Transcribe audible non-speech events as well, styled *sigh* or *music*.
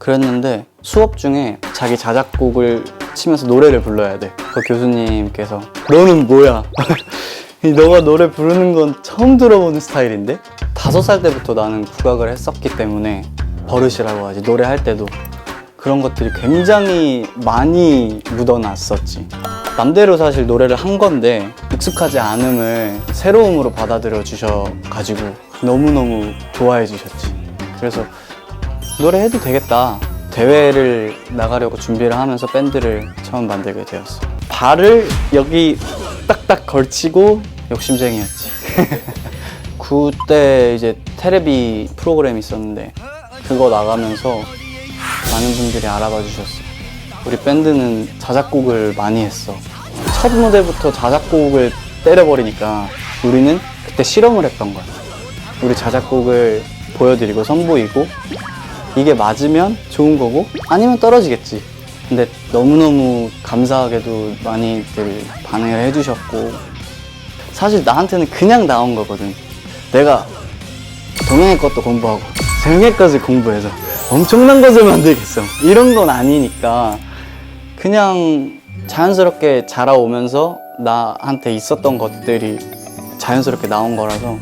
그랬는데 수업 중에 자기 자작곡을 치면서 노래를 불러야 돼. 그 교수님께서 너는 뭐야? *laughs* 너가 노래 부르는 건 처음 들어보는 스타일인데? 다섯 살 때부터 나는 국악을 했었기 때문에 버릇이라고 하지. 노래할 때도 그런 것들이 굉장히 많이 묻어났었지. 남대로 사실 노래를 한 건데 익숙하지 않음을 새로움으로 받아들여 주셔가지고 너무너무 좋아해 주셨지. 그래서 노래 해도 되겠다. 대회를 나가려고 준비를 하면서 밴드를 처음 만들게 되었어. 발을 여기 딱딱 걸치고 욕심쟁이였지. *laughs* 그때 이제 테레비 프로그램 있었는데 그거 나가면서 많은 분들이 알아봐 주셨어. 우리 밴드는 자작곡을 많이 했어. 첫 무대부터 자작곡을 때려버리니까 우리는 그때 실험을 했던 거야. 우리 자작곡을 보여드리고 선보이고 이게 맞으면 좋은 거고 아니면 떨어지겠지. 근데 너무너무 감사하게도 많이들 반응을 해주셨고 사실 나한테는 그냥 나온 거거든. 내가 동양의 것도 공부하고 것을 공부해서 엄청난 것을 만들겠어. 이런 건 아니니까 그냥 자연스럽게 자라오면서 나한테 있었던 것들이 자연스럽게 나온 거라서